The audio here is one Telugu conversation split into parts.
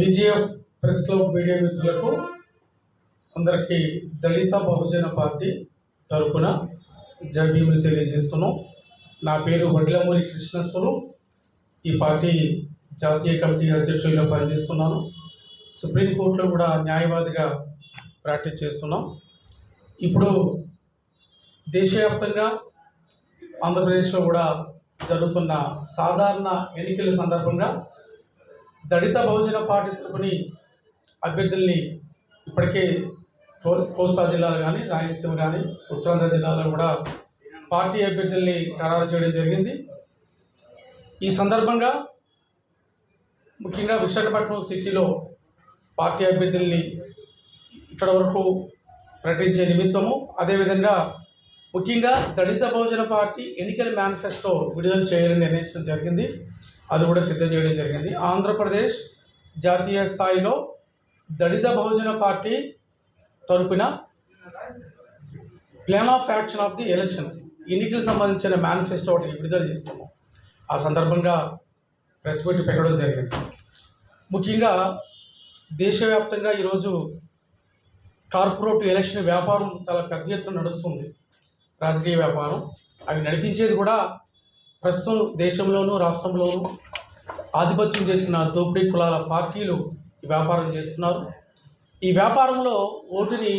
విజిఎఫ్ ప్రెస్ క్లబ్ మీడియా మిత్రులకు అందరికీ దళిత బహుజన పార్టీ తరఫున జబీములు తెలియజేస్తున్నాం. నా పేరు వడ్లమూరి కృష్ణస్వరూప్. ఈ పార్టీ జాతీయ కమిటీ అధ్యక్షుడిగా పనిచేస్తున్నాను. సుప్రీంకోర్టులో కూడా న్యాయవాదిగా ప్రాక్టీస్ చేస్తున్నాం. ఇప్పుడు దేశవ్యాప్తంగా ఆంధ్రప్రదేశ్లో కూడా జరుగుతున్న సాధారణ ఎన్నికల సందర్భంగా దళిత బహుజన పార్టీ తరపుని అభ్యర్థుల్ని ఇప్పటికే కో- కోస్తా జిల్లాలో కానీ రాయలసీమ కానీ ఉత్తరాంధ్ర జిల్లాలో కూడా పార్టీ అభ్యర్థుల్ని ఖరారు చేయడం జరిగింది. ఈ సందర్భంగా ముఖ్యంగా విశాఖపట్నం సిటీలో పార్టీ అభ్యర్థుల్ని ఇక్కడ వరకు ప్రకటించే నిమిత్తము. అదేవిధంగా ముఖ్యంగా దళిత బహుజన పార్టీ ఎన్నికల మేనిఫెస్టో విడుదల చేయాలని నిర్ణయించడం జరిగింది. అది కూడా సిద్ధం చేయడం జరిగింది. ఆంధ్రప్రదేశ్ జాతీయ స్థాయిలో దళిత బహుజన పార్టీ తరపున plan of action of the elections ఎన్నికలకు సంబంధించిన మేనిఫెస్టో ఒకటి విడుదల చేస్తున్నాం ఆ సందర్భంగా ప్రెస్ మీట్ పెట్టడం జరిగింది. ముఖ్యంగా దేశవ్యాప్తంగా ఈరోజు కార్పొరేట్ ఎలక్షన్ వ్యాపారం చాలా పెద్ద ఎత్తున నడుస్తుంది. రాజకీయ వ్యాపారం అవి నడిపించేది కూడా ప్రస్తుతం దేశంలోనూ రాష్ట్రంలోనూ ఆధిపత్యం చేసిన దోపిడీ కులాల పార్టీలు ఈ వ్యాపారం చేస్తున్నారు. ఈ వ్యాపారంలో ఓటుని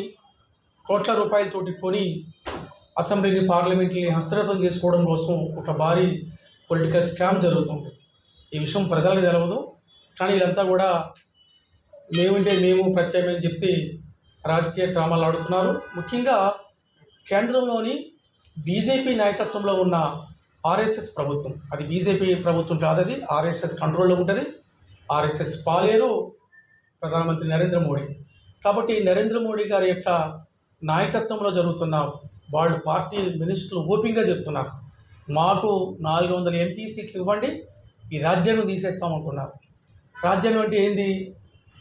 కోట్ల రూపాయలతోటి కొని అసెంబ్లీని పార్లమెంట్ని హస్తగతం చేసుకోవడం కోసం ఒక భారీ పొలిటికల్ స్కామ్ జరుగుతుంది. ఈ విషయం ప్రజలకు తెలవదు. కానీ వీళ్ళంతా కూడా మేముంటే మేము ప్రత్యామ్నాయం చెప్తే రాజకీయ డ్రామాలు ఆడుతున్నారు. ముఖ్యంగా కేంద్రంలోని బీజేపీ నాయకత్వంలో ఉన్న ఆర్ఎస్ఎస్ ప్రభుత్వం. అది బీజేపీ ప్రభుత్వం కాదు అది ఆర్ఎస్ఎస్ కంట్రోల్లో ఉంటుంది. ఆర్ఎస్ఎస్ పాలేరు ప్రధానమంత్రి నరేంద్ర మోడీ. కాబట్టి నరేంద్ర మోడీ గారి యొక్క నాయకత్వంలో జరుగుతున్న వాళ్ళు పార్టీ మినిస్టర్లు ఓపెన్గా చెప్తున్నారు. మాకు నాలుగు వందల ఎంపీ సీట్లు ఇవ్వండి ఈ రాజ్యాన్ని తీసేస్తామంటున్నారు రాజ్యాంగం అంటే ఏంది?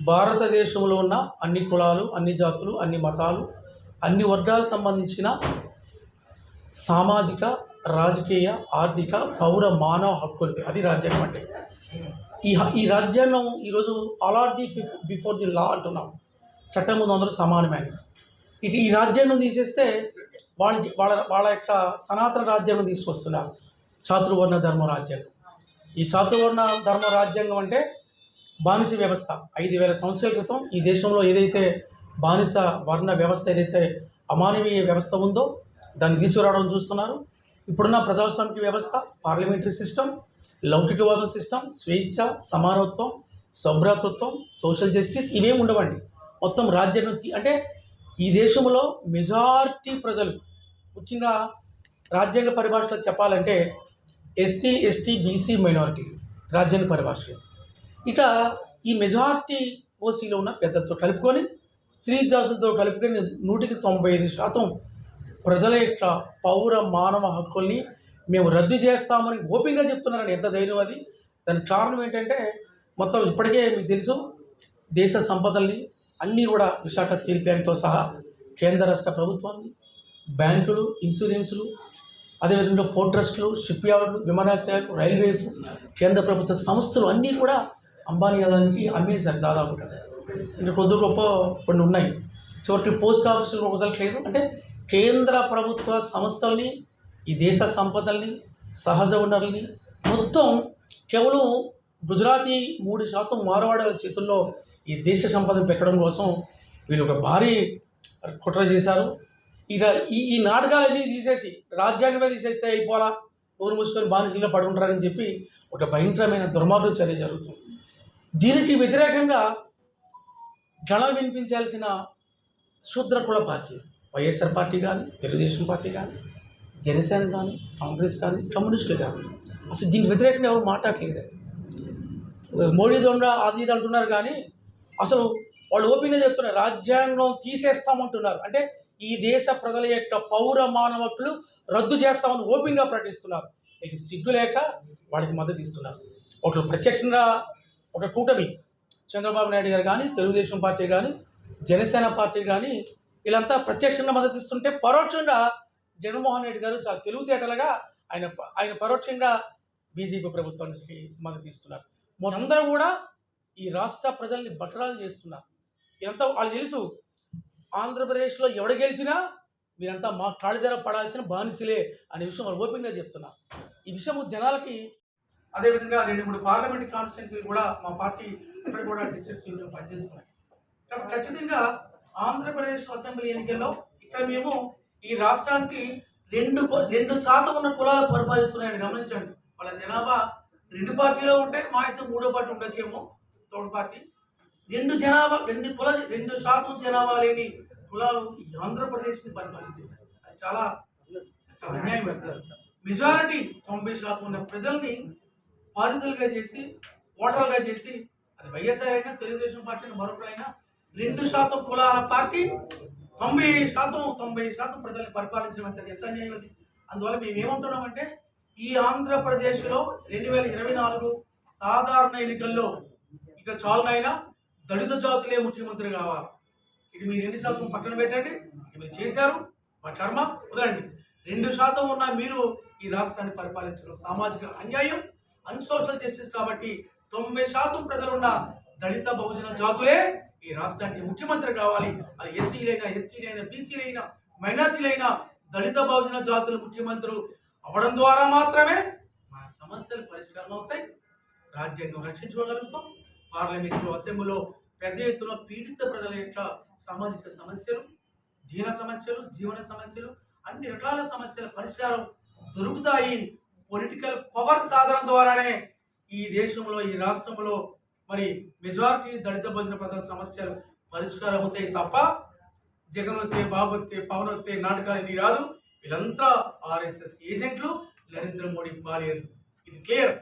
భారతదేశంలో ఉన్న అన్ని కులాలు అన్ని జాతులు అన్ని మతాలు అన్ని వర్గాలకు సంబంధించిన సామాజిక రాజకీయ ఆర్థిక పౌర మానవ హక్కులు. అది రాజ్యాంగం అంటే. ఈ హ- ఈ రాజ్యాంగం ఈరోజు all are the before the law అంటున్నాం. చట్టం ముందు అందరూ సమానమే ఇది ఈ రాజ్యాంగం తీసేస్తే వాళ్ళ వాళ్ళ వాళ్ళ యొక్క సనాతన రాజ్యాంగం తీసుకొస్తున్నారు చాతుర్వర్ణ ధర్మ రాజ్యాంగం. ఈ చాతుర్వర్ణ ధర్మ రాజ్యాంగం అంటే బానిస వ్యవస్థ. ఐదు వేల సంవత్సరాల క్రితం ఈ దేశంలో ఏదైతే బానిస వర్ణ వ్యవస్థ ఏదైతే అమానవీయ వ్యవస్థ ఉందో దాన్ని తీసుకురావడం చూస్తున్నారు. ఇప్పుడున్న ప్రజాస్వామిక వ్యవస్థ పార్లమెంటరీ సిస్టమ్ లౌకికవాదం సిస్టమ్ స్వేచ్ఛ సమానత్వం సౌభ్రాతృత్వం సోషల్ జస్టిస్ ఇవేం ఉండవండి. మొత్తం రాజ్యాంగం అంటే ఈ దేశంలో మెజారిటీ ప్రజలు ముఖ్యంగా రాజ్యాంగ పరిభాషలో చెప్పాలంటే ఎస్సీ ఎస్టీ బీసీ మైనారిటీ రాజ్యాంగ పరిభాషలో. ఇక ఈ మెజారిటీ ఓసీలో ఉన్న పెద్దలతో కలుపుకొని స్త్రీ జాతులతో కలుపుకొని నూటికి తొంభై ఐదు శాతం ప్రజల యొక్క పౌర మానవ హక్కుల్ని మేము రద్దు చేస్తామని ఓపెన్గా చెప్తున్నారని ఎంత ధైర్యం అది? దానికి కారణం ఏంటంటే మొత్తం ఇప్పటికే మీకు తెలుసు దేశ సంపదల్ని అన్నీ కూడా విశాఖ స్టీల్ ప్లాంట్తో సహా కేంద్ర రాష్ట్ర ప్రభుత్వాన్ని బ్యాంకులు ఇన్సూరెన్సులు అదేవిధంగా పోర్ట్ ట్రస్టులు షిప్ యార్డులు విమానాశ్రయాలు రైల్వేస్ కేంద్ర ప్రభుత్వ సంస్థలు అన్నీ కూడా అంబానీ అదానికి అమ్మేశారు దాదాపుగా. ఇంకా కొద్ది గొప్ప కొన్ని ఉన్నాయి. చివరికి పోస్ట్ ఆఫీసులు వదలట్లేదు. అంటే కేంద్ర ప్రభుత్వ సంస్థల్ని ఈ దేశ సంపదల్ని సహజ వనరుల్ని మొత్తం కేవలం గుజరాతీ మూడు శాతం మారవాడల చేతుల్లో ఈ దేశ సంపదను పెట్టడం కోసం వీళ్ళు ఒక భారీ కుట్ర చేశారు. ఇక ఈ ఈ నాటకాలన్నీ తీసేసి రాజ్యాంగమే తీసేస్తే అయిపోలా ఊరు మూసుకొని బానిసలుగా పడుకుంటారని చెప్పి ఒక భయంకరమైన దుర్మార్గం చర్య జరుగుతుంది. దీనికి వ్యతిరేకంగా గళం వినిపించాల్సిన శూద్రకుల పార్టీ. వైఎస్ఆర్ పార్టీ కానీ తెలుగుదేశం పార్టీ కానీ జనసేన కానీ కాంగ్రెస్ కానీ కమ్యూనిస్టులు కానీ. అసలు దీనికి వ్యతిరేకంగా ఎవరు మాట్లాడలేదు మోడీ దొండ అది ఇది అంటున్నారు కానీ అసలు వాళ్ళు ఓపెన్గా చెప్తున్నారు రాజ్యాంగం తీసేస్తామంటున్నారు. అంటే ఈ దేశ ప్రజల యొక్క పౌర మానవకులు రద్దు చేస్తామని ఓపెన్గా ప్రకటిస్తున్నారు. ఇక సిగ్గు లేక వాడికి మద్దతు ఇస్తున్నారు. ఒకరు ప్రత్యక్షంగా ఒక కూటమి చంద్రబాబు నాయుడు గారు కానీ తెలుగుదేశం పార్టీ కానీ జనసేన పార్టీ కానీ వీళ్ళంతా ప్రత్యక్షంగా మద్దతు ఇస్తుంటే పరోక్షంగా జగన్మోహన్ రెడ్డి గారు చాలా తెలివితేటలుగా ఆయన ఆయన పరోక్షంగా బీజేపీ ప్రభుత్వానికి మద్దతు ఇస్తున్నారు. మనందరూ కూడా ఈ రాష్ట్ర ప్రజల్ని బట్టరాలు చేస్తున్నారు. ఇదంతా వాళ్ళు తెలుసు. ఆంధ్రప్రదేశ్లో ఎవడ గెలిచినా మీరంతా మా కాళ్ళ పడాల్సిన బానిసలే అనే విషయం వాళ్ళు ఓపెన్గా చెప్తున్నా ఈ విషయం జనాలకి అదేవిధంగా రెండు మూడు పార్లమెంట్ కాన్స్టిట్యున్సీలు కూడా మా పార్టీ ఇక్కడ కూడా డిస్ట్రిక్ట్స్ పనిచేస్తున్నాయి. కాబట్టి ఖచ్చితంగా ఆంధ్రప్రదేశ్ అసెంబ్లీ ఎన్నికల్లో ఇక్కడ మేము ఈ రాష్ట్రానికి రెండు రెండు శాతం ఉన్న కులాలు పరిపాలిస్తున్నాయని గమనించండి. వాళ్ళ జనాభా రెండు పార్టీలో ఉంటే మా అయితే మూడో పార్టీ ఉండొచ్చేమో తోడు పార్టీ. రెండు జనాభా రెండు కుల రెండు శాతం జనాభా లేని కులాలు ఈ ఆంధ్రప్రదేశ్ని పరిపాలిస్తున్నాయి. అది చాలా చాలా అన్యాయం మెజారిటీ తొంభై శాతం ఉన్న ప్రజల్ని బాధితులుగా చేసి ఓటర్లుగా చేసి అది వైఎస్ఆర్ అయినా తెలుగుదేశం పార్టీ మరొకరైనా రెండు శాతం కులాల పార్టీ తొంభై శాతం తొంభై శాతం ప్రజల్ని పరిపాలించడం అంత ఎంత అన్యాయం అది? అందువల్ల మేము ఏమంటున్నామంటే ఈ ఆంధ్రప్రదేశ్లో రెండు వేల ఇరవై నాలుగు సాధారణ ఎన్నికల్లో ఇక చాలునైనా దళిత జాతులే ముఖ్యమంత్రి కావాలి. ఇది మీరు ఎన్ని శాతం పక్కన పెట్టండి ఇది మీరు చేశారు మా కర్మ వదలండి రెండు శాతం ఉన్న మీరు ఈ రాష్ట్రాన్ని పరిపాలించడం సామాజిక అన్యాయం అన్సోషల్ జస్టిస్ కాబట్టి తొంభై శాతం ప్రజలున్న దళిత బహుజన జాతులే ఈ రాష్ట్రానికి ముఖ్యమంత్రి కావాలి. అది ఎస్సీలైనా ఎస్టీలైనా బీసీలైనా మైనార్టీలైనా దళిత బహుజన జాతుల ముఖ్యమంత్రులు అవడం ద్వారా మాత్రమే మన సమస్యలు పరిష్కారం అవుతాయి. రాజ్యాంగం రక్షించుకోగలుగుతాం. పార్లమెంట్లో అసెంబ్లీలో పెద్ద ఎత్తున పీడిత ప్రజల యొక్క సామాజిక సమస్యలు దీన సమస్యలు జీవన సమస్యలు అన్ని రకాల సమస్యల పరిష్కారం దొరుకుతాయి. పొలిటికల్ పవర్ సాధన ద్వారానే ఈ దేశంలో ఈ రాష్ట్రంలో మరి మెజారిటీ దళిత భోజన ప్రజల సమస్యలు పరిష్కారం అవుతాయి తప్ప జగన్ వస్తే బాబు వస్తే పవన్ వస్తే నాటకాలని రాదు. వీళ్ళంతా ఆర్ఎస్ఎస్ ఏజెంట్లు నరేంద్ర మోడీ పాలేరు. ఇది క్లియర్.